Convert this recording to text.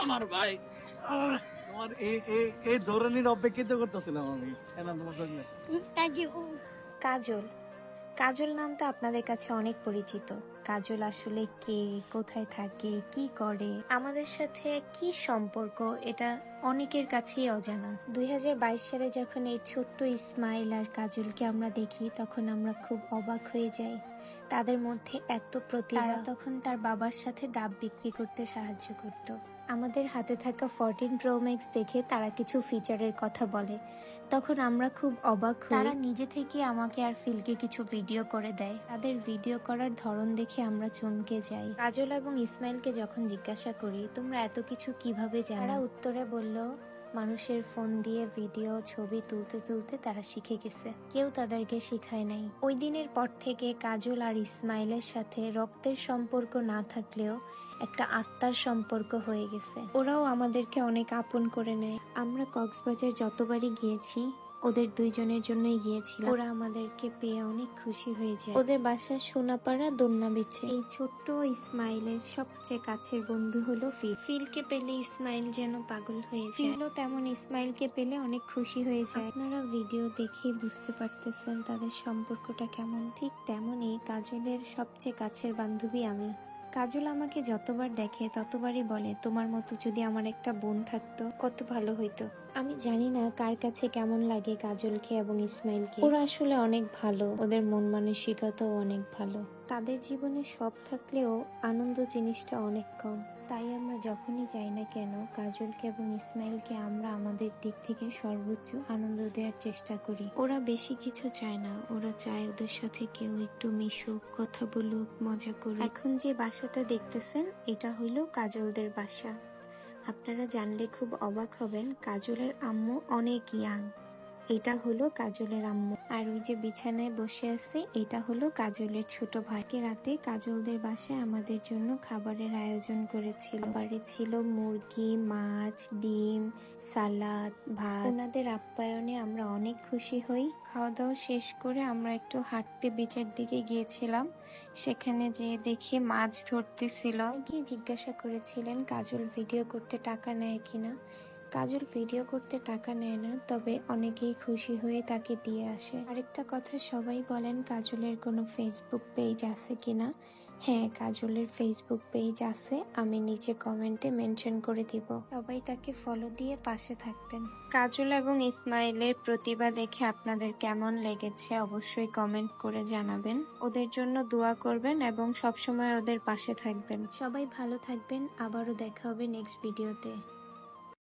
আমার ভাই। তোমার এই ধরনের অপেক্ষিত করতেছিলাম আমি। তোমার সঙ্গে। কাজল কাজল নামটা আপনাদের কাছে অনেক পরিচিত। কাজল আসলে কে? কোথায় থাকে? কি করে? আমাদের সাথে কি সম্পর্ক? এটা অনেকের কাছেই অজানা। দুই হাজার বাইশ সালে যখন এই ছোট্ট ইসমাইল আর কাজলকে আমরা দেখি, তখন আমরা খুব অবাক হয়ে যাই। তাদের মধ্যে এত প্রতিভা। তখন তার বাবার সাথে ডাব বিক্রি করতে সাহায্য করত। আমাদের হাতে থাকা ফরটিন প্রো ম্যাক্স দেখে তারা কিছু ফিচারের কথা বলে। তখন আমরা খুব অবাক হই। তারা নিজে থেকে আমাকে আর ফিলকে কিছু ভিডিও করে দেয়। তাদের ভিডিও করার ধরন দেখে আমরা চমকে যাই। কাজল এবং ইসমাইলকে যখন জিজ্ঞাসা করি তোমরা এত কিছু কীভাবে জানো? তারা উত্তরে বলল মানুষের ফোন দিয়ে ভিডিও, ছবি তুলতে তুলতে তারা শিখে গেছে। কেউ তাদেরকে শিখায় নাই। ওই দিনের পর থেকে কাজল আর ইসমাইলের সাথে রক্তের সম্পর্ক না থাকলেও একটা আত্মার সম্পর্ক হয়ে গেছে। ওরাও আমাদেরকে অনেক আপন করে নেয়। আমরা কক্সবাজার যতবারই গিয়েছি ওদের দুইজনের জন্যই গিয়েছিলাম ওরা আমাদেরকে পেয়ে অনেক খুশি হয়ে যায়। ওদের বাসা সোনাপাড়া দোলনা বিছে এই ছোট্ট ইসমাইলের সবচেয়ে কাছের বন্ধু হলো ফিল। ফিলকে পেলে ইসমাইল যেন পাগল হয়ে যায়। ফিলও তেমন ইসমাইলকে পেলে অনেক খুশি হয়ে যায়। আপনারা ভিডিও দেখেই বুঝতে পারতেছেন তাদের সম্পর্কটা কেমন। ঠিক তেমনই কাজলের সবচেয়ে কাছের বান্ধবী আমি। কাজল আমাকে যতবার দেখে, ততবারই বলে, তোমার মতো যদি আমার একটা বোন থাকতো, কত ভালো হইতো। আমি জানি না কার কাছে কেমন লাগে কাজলকে এবং ইসমাইলকে। ওরা আসলে অনেক ভালো, ওদের মন মানসিকতাও অনেক ভালো। তাদের জীবনে সব থাকলেও আনন্দ জিনিসটা অনেক কম। তাই আমরা যখনই যাই না কেন, কাজলকে এবং ইসমাইলকে আমরা আমাদের দিক থেকে সর্বোচ্চ আনন্দ দেওয়ার চেষ্টা করি। ওরা বেশি কিছু চায় না। ওরা চায় ওদের সাথে কেউ একটু মিশুক, কথা বলুক, মজা করুক। এখন যে বাসাটা দেখতেছেন, এটা হইল কাজলদের বাসা। আপনারা জানলে খুব অবাক হবেন, কাজলের আম্মু অনেক ইয়াং এটা হলো কাজলের আম্মু। আর ওই যে বিছানায় বসে আছে, এটা হলো কাজলের ছোট ভাই। আজকে রাতে কাজলদের বাসায় আমাদের জন্য খাবারের আয়োজন করেছিল। খাবারে ছিল মুরগি, মাছ, ডিম, সালাদ, ভাত। ওনাদের আপ্যায়নে আমরা অনেক খুশি হই। খাওয়া দাওয়া শেষ করে আমরা একটু হাঁটতে বিচের দিকে গিয়েছিলাম। সেখানে যেয়ে দেখি মাছ ধরতেছিল। গিয়ে জিজ্ঞাসা করেছিলেন, কাজল ভিডিও করতে টাকা নেয় কিনা? কাজল ভিডিও করতে টাকা নেয় না, তবে অনেকেই খুশি হয়ে তাকে দিয়ে আসে। আরেকটা কথা, সবাই বলেন কাজলের কোনো ফেসবুক পেজ আছে কিনা? হ্যাঁ কাজলের ফেসবুক পেজ আছে, আমি নিচে কমেন্টে মেনশন করে দিব। সবাই তাকে ফলো দিয়ে পাশে থাকবেন। কাজল এবং ইসমাইলের প্রতিভা দেখে আপনাদের কেমন লেগেছে অবশ্যই কমেন্ট করে জানাবেন। ওদের জন্য দোয়া করবেন এবং সবসময় ওদের পাশে থাকবেন। সবাই ভালো থাকবেন, আবারও দেখা হবে নেক্সট ভিডিওতে